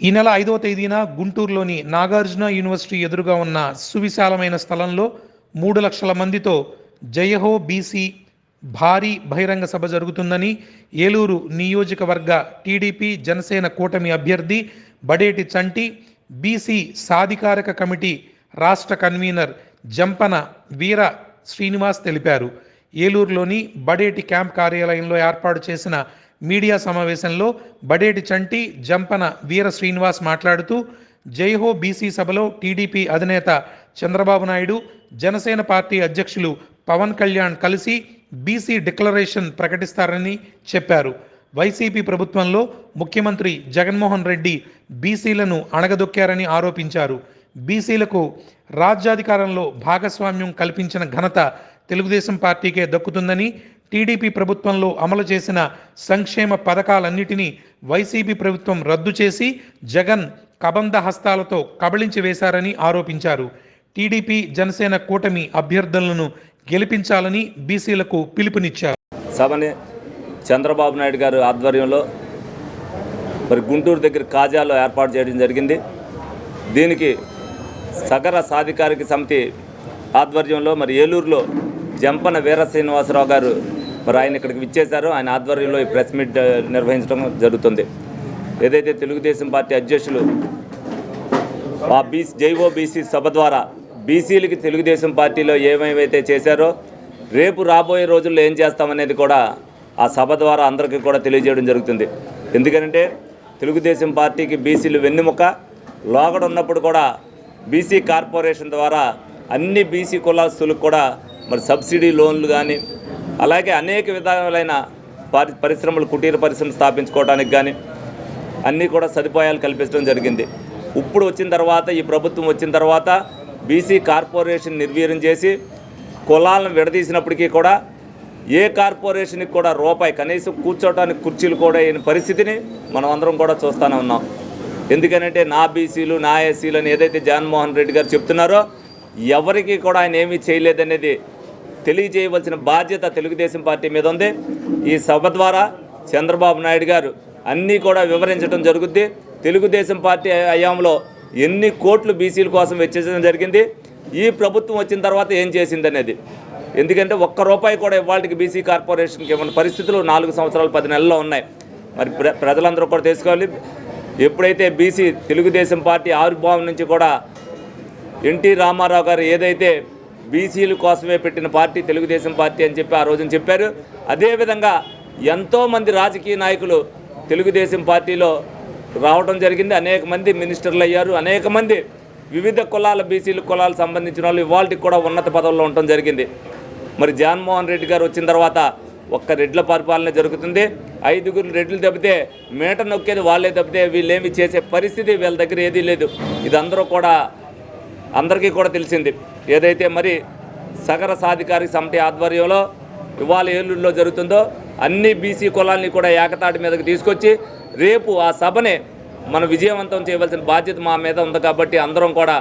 ఈ నెల ఐదవ తేదీన గుంటూరులోని నాగార్జున యూనివర్సిటీ ఎదురుగా ఉన్న సువిశాలమైన స్థలంలో మూడు లక్షల మందితో జయహో బీసీ భారీ బహిరంగ సభ జరుగుతుందని ఏలూరు నియోజకవర్గ టీడీపీ జనసేన కూటమి అభ్యర్థి బడేటి చంటి బీసీ సాధికారక కమిటీ రాష్ట్ర కన్వీనర్ జంపన వీర శ్రీనివాస్ తెలిపారు. ఏలూరులోని బడేటి క్యాంప్ కార్యాలయంలో ఏర్పాటు చేసిన మీడియా సమావేశంలో బడేటి చంటి జంపన వీర శ్రీనివాస్ మాట్లాడుతూ జైహో బీసీ సభలో టీడీపీ అధినేత చంద్రబాబు నాయుడు జనసేన పార్టీ అధ్యక్షులు పవన్ కళ్యాణ్ కలిసి బీసీ డిక్లరేషన్ ప్రకటిస్తారని చెప్పారు. వైసీపీ ప్రభుత్వంలో ముఖ్యమంత్రి జగన్మోహన్ రెడ్డి బీసీలను అణగదొక్కారని ఆరోపించారు. బీసీలకు రాజ్యాధికారంలో భాగస్వామ్యం కల్పించిన ఘనత తెలుగుదేశం పార్టీకే దక్కుతుందని టీడీపీ ప్రభుత్వంలో అమలు చేసిన సంక్షేమ పథకాలన్నిటినీ వైసీపీ ప్రభుత్వం రద్దు చేసి జగన్ కబంధ హస్తాలతో కబళించి వేశారని ఆరోపించారు. టీడీపీ జనసేన కూటమి అభ్యర్థులను గెలిపించాలని బీసీలకు పిలుపునిచ్చారు. సభని చంద్రబాబు నాయుడు గారు ఆధ్వర్యంలో మరి గుంటూరు దగ్గర కాజాలో ఏర్పాటు చేయడం జరిగింది. దీనికి సగర సాధికారిక సమితి ఆధ్వర్యంలో మరి ఏలూరులో జంపన వీర శ్రీనివాసరావు గారు మరి ఆయన ఇక్కడికి విచ్చేశారు. ఆయన ఆధ్వర్యంలో ఈ ప్రెస్ మీట్ నిర్వహించడం జరుగుతుంది. ఏదైతే తెలుగుదేశం పార్టీ అధ్యక్షులు ఆ బీసీ జైవో బీసీ సభ ద్వారా బీసీలకి తెలుగుదేశం పార్టీలో ఏమేమైతే చేశారో రేపు రాబోయే రోజుల్లో ఏం చేస్తామనేది కూడా ఆ సభ ద్వారా అందరికీ కూడా తెలియజేయడం జరుగుతుంది. ఎందుకంటే తెలుగుదేశం పార్టీకి బీసీలు వెన్నెముక లోగడ ఉన్నప్పుడు కూడా బీసీ కార్పొరేషన్ ద్వారా అన్ని బీసీ కులాస్తులకు కూడా మరి సబ్సిడీ లోన్లు కానీ అలాగే అనేక విధాలైన పరిశ్రమలు కుటీర పరిశ్రమ స్థాపించుకోవడానికి కానీ అన్నీ కూడా సదుపాయాలు కల్పించడం జరిగింది. ఇప్పుడు వచ్చిన తర్వాత ఈ ప్రభుత్వం వచ్చిన తర్వాత బీసీ కార్పొరేషన్ నిర్వీర్యం చేసి కులాలను విడదీసినప్పటికీ కూడా ఏ కార్పొరేషన్కి కూడా రూపాయి కనీసం కూర్చోవడానికి కుర్చీలు కూడా అయిన పరిస్థితిని మనం అందరం కూడా చూస్తూనే ఉన్నాం. ఎందుకనంటే నా బీసీలు నా ఎస్సీలు అని ఏదైతే జగన్మోహన్ రెడ్డి గారు చెప్తున్నారో ఎవరికి కూడా ఆయన ఏమీ చేయలేదనేది తెలియజేయవలసిన బాధ్యత తెలుగుదేశం పార్టీ మీద ఉంది. ఈ సభ ద్వారా చంద్రబాబు నాయుడు గారు అన్నీ కూడా వివరించడం జరుగుద్ది. తెలుగుదేశం పార్టీ హయాంలో ఎన్ని కోట్లు బీసీల కోసం వెచ్చించడం జరిగింది. ఈ ప్రభుత్వం వచ్చిన తర్వాత ఏం చేసింది అనేది ఎందుకంటే ఒక్క రూపాయి కూడా ఇవాళకి బీసీ కార్పొరేషన్కి ఇవ్వని పరిస్థితులు నాలుగు సంవత్సరాలు పది నెలల్లో ఉన్నాయి. మరి ప్ర ప్రజలందరూ కూడా తెలుసుకోవాలి. ఎప్పుడైతే బీసీ తెలుగుదేశం పార్టీ ఆవిర్భావం నుంచి కూడా ఎన్టీ రామారావు గారు ఏదైతే బీసీల కోసమే పెట్టిన పార్టీ తెలుగుదేశం పార్టీ అని చెప్పి ఆ రోజున చెప్పారు. అదేవిధంగా ఎంతోమంది రాజకీయ నాయకులు తెలుగుదేశం పార్టీలో రావడం జరిగింది. అనేక మంది మినిస్టర్లు అయ్యారు. అనేక మంది వివిధ కులాల బీసీల కులాలకు సంబంధించిన వాళ్ళు ఇవాళకి కూడా ఉన్నత పదవుల్లో ఉండటం జరిగింది. మరి జగన్మోహన్ రెడ్డి గారు వచ్చిన తర్వాత ఒక్క రెడ్ల పరిపాలన జరుగుతుంది. ఐదుగురు రెడ్లు తప్పితే మేట నొక్కేది వాళ్ళే తప్పితే వీళ్ళేమి చేసే పరిస్థితి వీళ్ళ దగ్గర ఏదీ లేదు. ఇది అందరూ కూడా అందరికీ కూడా తెలిసింది. ఏదైతే మరి సగర సాధికారిక సమితి ఆధ్వర్యంలో ఇవాళ ఏలూరులో జరుగుతుందో అన్ని బీసీ కులాల్ని కూడా ఏకతాటి మీదకి తీసుకొచ్చి రేపు ఆ సభని మనం విజయవంతం చేయవలసిన బాధ్యత మా మీద ఉంది కాబట్టి అందరం కూడా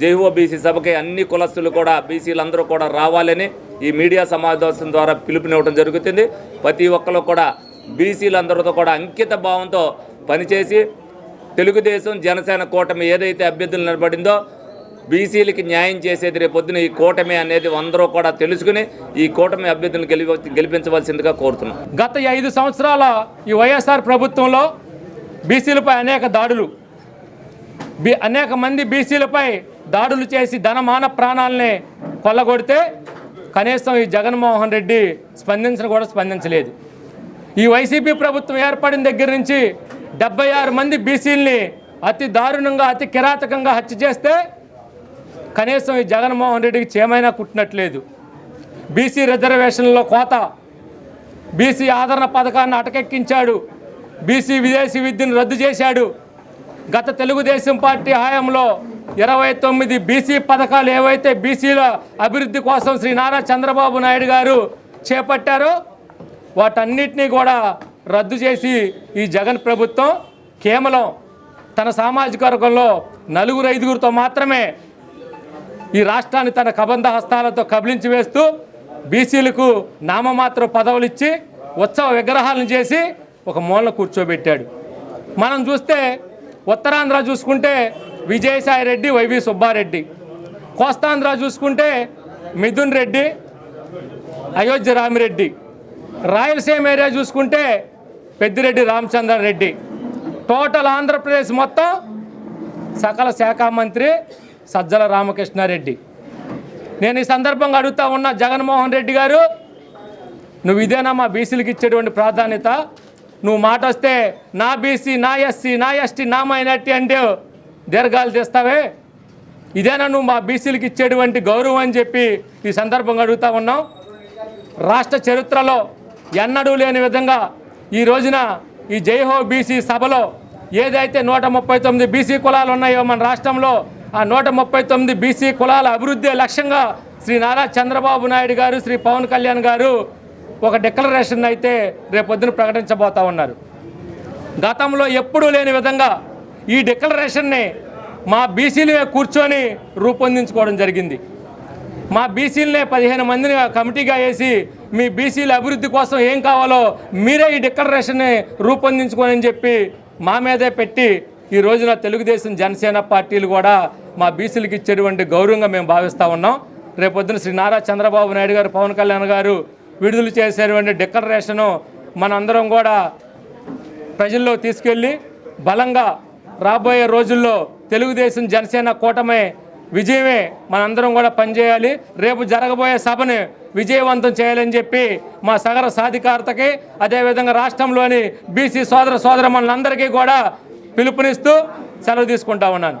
జైవో బీసీ సభకి అన్ని కులస్తులు కూడా బీసీలందరూ కూడా రావాలని ఈ మీడియా సమావేశం ద్వారా పిలుపునివ్వడం జరుగుతుంది. ప్రతి ఒక్కరు కూడా బీసీలందరితో కూడా అంకిత భావంతో పనిచేసి తెలుగుదేశం జనసేన కూటమి ఏదైతే అభ్యర్థులు నిలబడిందో బీసీలకి న్యాయం చేసేది రేపొద్దున ఈ కూటమి అనేది అందరూ కూడా తెలుసుకుని ఈ కూటమి అభ్యర్థులను గెలి గెలిపించవలసిందిగా కోరుతున్నాం. గత ఐదు సంవత్సరాల ఈ వైఎస్ఆర్ ప్రభుత్వంలో బీసీలపై అనేక దాడులు. బీ అనేక మంది బీసీలపై దాడులు చేసి ధనమాన ప్రాణాలని కొల్లగొడితే కనీసం ఈ జగన్మోహన్ రెడ్డి స్పందించడం కూడా స్పందించలేదు. ఈ వైసీపీ ప్రభుత్వం ఏర్పడిన దగ్గర నుంచి డెబ్బై ఆరు మంది బీసీల్ని అతి దారుణంగా అతి కిరాతకంగా హత్య చేస్తే కనీసం ఈ జగన్మోహన్ రెడ్డికి చేమైనా కుట్టినట్లేదు. బీసీ రిజర్వేషన్లో కోత. బీసీ ఆదరణ పథకాన్ని అటకెక్కించాడు. బీసీ విదేశీ విద్యను రద్దు చేశాడు. గత తెలుగుదేశం పార్టీ హయాంలో ఇరవై తొమ్మిది బీసీ పథకాలు ఏవైతే బీసీల అభివృద్ధి కోసం శ్రీ నారా చంద్రబాబు నాయుడు గారు చేపట్టారో వాటన్నిటినీ కూడా రద్దు చేసి ఈ జగన్ ప్రభుత్వం కేవలం తన సామాజిక వర్గంలో నలుగురు ఐదుగురితో మాత్రమే ఈ రాష్ట్రాన్ని తన కబంధ హస్తాలతో కబలించి వేస్తూ బీసీలకు నామమాత్ర పదవులు ఇచ్చి ఉత్సవ విగ్రహాలను చేసి ఒక మూలన కూర్చోబెట్టాడు. మనం చూస్తే ఉత్తరాంధ్ర చూసుకుంటే విజయసాయి రెడ్డి వైవి సుబ్బారెడ్డి. కోస్తాంధ్ర చూసుకుంటే మిథున్ రెడ్డి అయోధ్య రామిరెడ్డి. రాయలసీమ ఏరియా చూసుకుంటే పెద్దిరెడ్డి రామచంద్రారెడ్డి. టోటల్ ఆంధ్రప్రదేశ్ మొత్తం సకల శాఖ మంత్రి సజ్జల రామకృష్ణారెడ్డి. నేను ఈ సందర్భంగా అడుగుతా ఉన్న జగన్మోహన్ రెడ్డి గారు నువ్వు ఇదేనా మా బీసీలకు ఇచ్చేటువంటి ప్రాధాన్యత? నువ్వు మాట వస్తే నా బీసీ నా ఎస్సీ నా ఎస్టీ నా మైనార్టీ అంటే దీర్ఘాలు తీస్తావే? ఇదేనా నువ్వు మా బీసీలకు ఇచ్చేటువంటి గౌరవం అని చెప్పి ఈ సందర్భంగా అడుగుతా ఉన్నాం రాష్ట్ర చరిత్రలో ఎన్నడూ లేని విధంగా ఈ రోజున ఈ జైహో బీసీ సభలో ఏదైతే నూట ముప్పై తొమ్మిది బీసీ కులాలు ఉన్నాయో మన రాష్ట్రంలో ఆ నూట ముప్పై తొమ్మిది బీసీ కులాల అభివృద్ధి లక్ష్యంగా శ్రీ నారా చంద్రబాబు నాయుడు గారు శ్రీ పవన్ కళ్యాణ్ గారు ఒక డిక్లరేషన్ అయితే రేపొద్దున ప్రకటించబోతా ఉన్నారు. గతంలో ఎప్పుడూ లేని విధంగా ఈ డిక్లరేషన్ని మా బీసీలే కూర్చొని రూపొందించుకోవడం జరిగింది. మా బీసీలనే పదిహేను మందిని కమిటీగా వేసి మీ బీసీల అభివృద్ధి కోసం ఏం కావాలో మీరే ఈ డిక్లరేషన్ని రూపొందించుకోనని చెప్పి మా మీదే పెట్టి ఈ రోజున తెలుగుదేశం జనసేన పార్టీలు కూడా మా బీసీలకు ఇచ్చేటువంటి గౌరవంగా మేము భావిస్తూ ఉన్నాం. రేపొద్దున శ్రీ నారా చంద్రబాబు నాయుడు గారు పవన్ కళ్యాణ్ గారు విడుదల చేసేటువంటి డిక్లరేషను మనందరం కూడా ప్రజల్లో తీసుకెళ్ళి బలంగా రాబోయే రోజుల్లో తెలుగుదేశం జనసేన కూటమి విజయమే మనందరం కూడా పనిచేయాలి. రేపు జరగబోయే సభని విజయవంతం చేయాలని చెప్పి మా సగర సాధికారతకి అదేవిధంగా రాష్ట్రంలోని బీసీ సోదర సోదరమ్మలందరికీ కూడా పిలుపునిస్తూ సెలవు తీసుకుంటా ఉన్నాను.